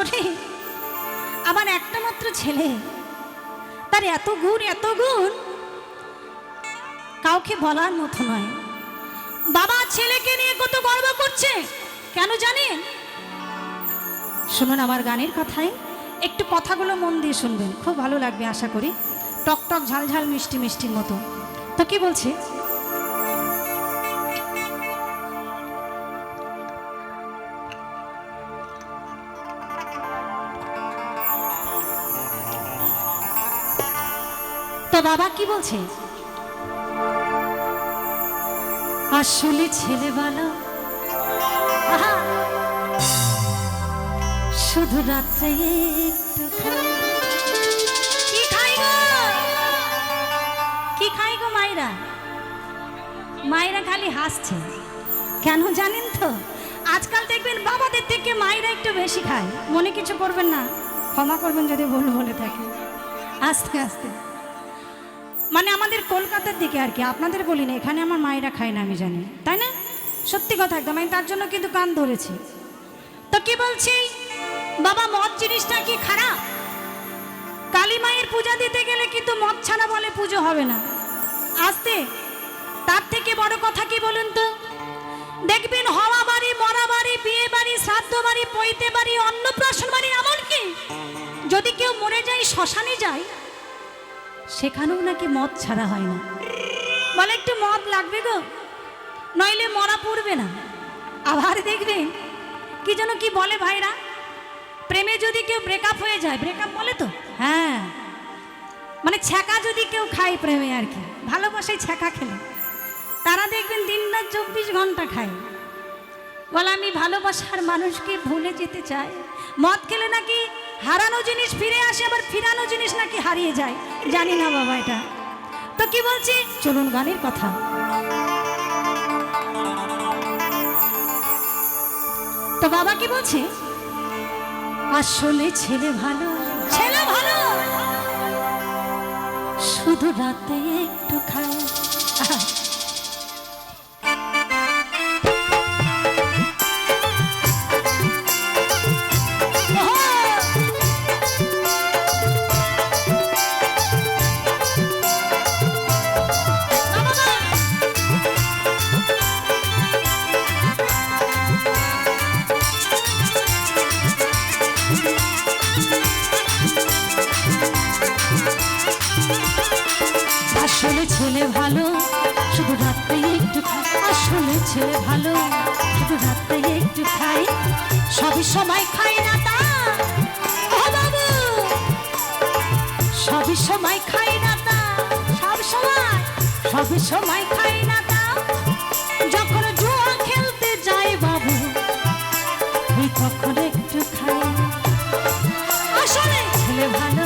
ওরে, আমার একটা মাত্র ছেলে। তার এত গুণ এত গুণ কাউকে বলার মতো নয়। বাবা ছেলেকে নিয়ে কত গর্ব করছে, কেন জানেন? শুনুন আমার গানের কথায়, একটু কথাগুলো মন দিয়ে শুনবেন। খুব ভালো লাগবে আশা করি। টক টক, ঝাল ঝাল, মিষ্টি মিষ্টির মতো। তো কি বলছে? বাবা কি বলছে? আসলে ছেলে আহা, শুধু রাত্রে একটু। কি খাই গো? কি খাই গো মায়েরা মায়েরা খালি হাসছে। কেন জানেন তো? আজকাল দেখবেন বাবাদের থেকে মায়েরা একটু বেশি খায়। মনে কিছু করবেন না? ক্ষমা করবেন যদি ভুল বলে থাকে আস্তে আস্তে। মানে আমাদের কলকাতার দিকে আর কি, আপনাদের বলি না, এখানে আমার মায়েরা খায় না, আমি জানি, তাই না? সত্যি কথা একদম, আমি তার জন্য কিন্তু কান ধরেছি। তো কি বলছি, বাবা, মদ জিনিসটা কি খারাপ? কালী মায়ের পূজা দিতে গেলে কিন্তু মদ ছাড়া বলে পুজো হবে না। আসতে, তার থেকে বড় কথা কি বলুন তো? দেখবেন হওয়া বাড়ি, মরা বাড়ি, বিয়ে বাড়ি, শ্রাদ্ধ বাড়ি, পৈতে বাড়ি, অন্নপ্রাশন বাড়ি এমনকি যদি কেউ মরে যায়, শ্মশানে যায় সেখানেও নাকি মদ ছাড়া হয় না। বলে, একটু মদ লাগবে গো, নইলে মরা পড়বে না। আবার দেখবেন কি যেন কি বলে ভাইরা, প্রেমে যদি কেউ ব্রেকআপ হয়ে যায় ব্রেকআপ বলে তো? হ্যাঁ। মানে ছ্যাঁকা যদি কেউ খায় প্রেমে আর কি, ভালোবাসায় ছ্যাঁকা খেলে। তারা দেখবেন দিন রাত চব্বিশ ঘণ্টা খায়। বলে, আমি ভালোবাসার মানুষকে ভুলে যেতে চাই। মদ খেলে নাকি হারানো জিনিস ফিরে আসে, আবার ফিরানো জিনিস নাকি হারিয়ে যায়। জানি না বাবা এটা। তো কি বলছি? চলুন গানের কথা। তো বাবা কি বলছে? আসলে ছেলে ভালো। ছেলে ভালো! শুধু রাতে একটু খায়। আসলে ছেলে ভালো, শুধু রাত্রে একটু খাই। আসলে ছেলে ভালো, শুধু রাত্রে একটু খাই। সবই সময় খাই না তা। সবই সময় খাই না তা। সব সময়, সবই সময় খাই না ছেলে ভালো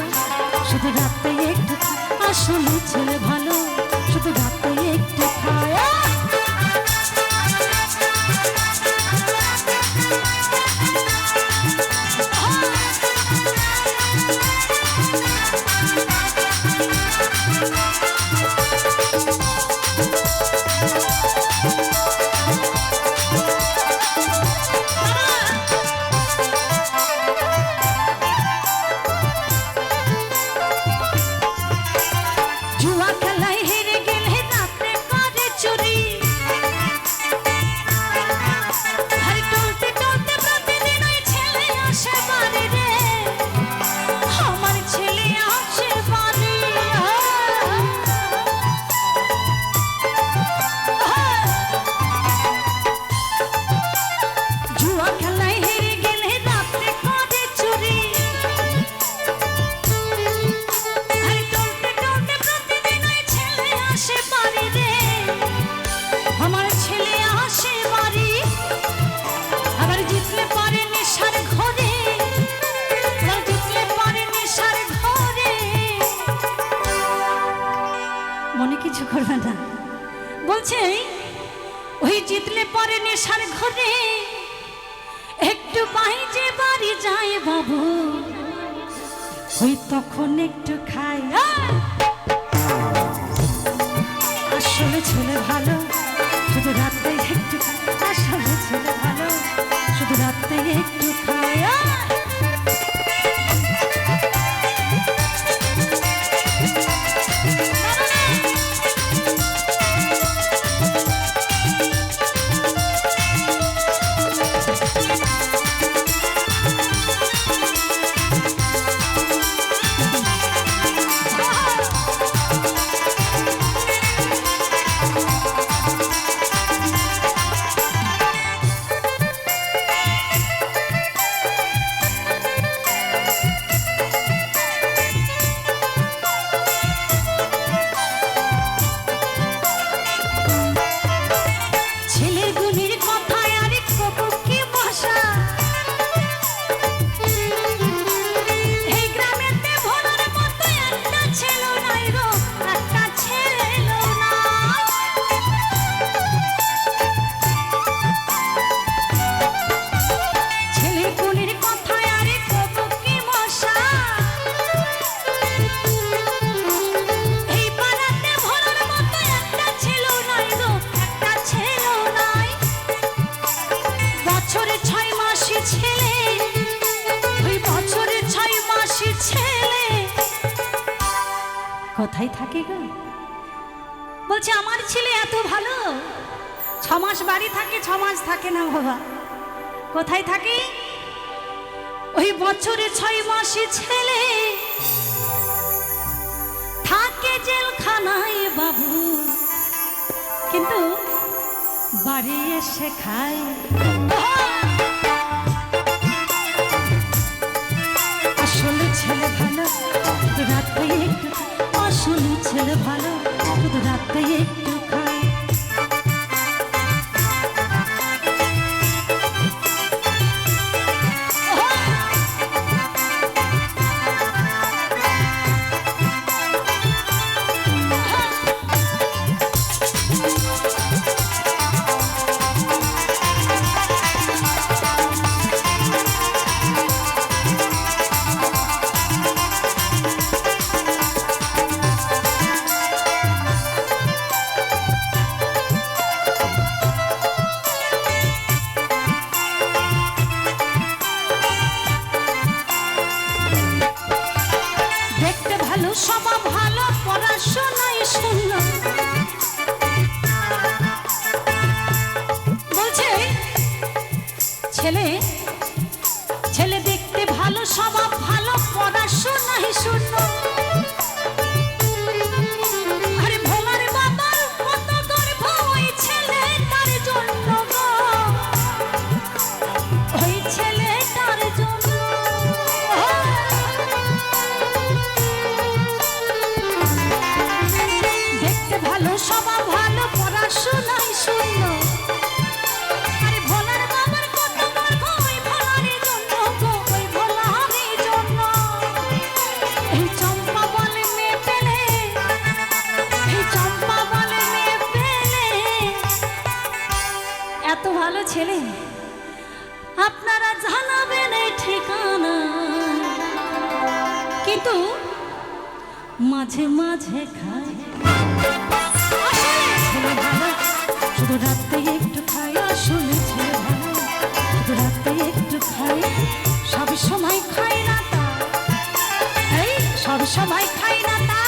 শুধু রাতে একটু আসলে ছেলে ভালো শুধু রাতে একটু খায়। জুয়া কিছু করবে না। বলছে, ওই জিতলে পরে নেশার ঘরে একটু বাইজে বাড়ি যায় বাবু। ওই তখন একটু খায় আসলে ছেলে ভালো কোথায় থাকে গো? বলছে, আমার ছেলে এত ভালো। ছ মাস বাড়ি থাকে ছ মাস থাকে না বাবা। কোথায় থাকে? ওই বছরে ছয় মাসে ছেলে। থাকে জেলখানায় বাবু। কিন্তু বাড়ি এসে খায়। আসলে ছেলে ভালো, রাতে একটু আসলে ছেলে ভালো রাতে একটু ছেলে কিন্তু মাঝে মাঝে খাই। শুধু রাতে একটু খাই, আসলে ছেলে শুধু রাতে একটু খাই, সব সময় খাই না তা। সব সময় খাই না তা।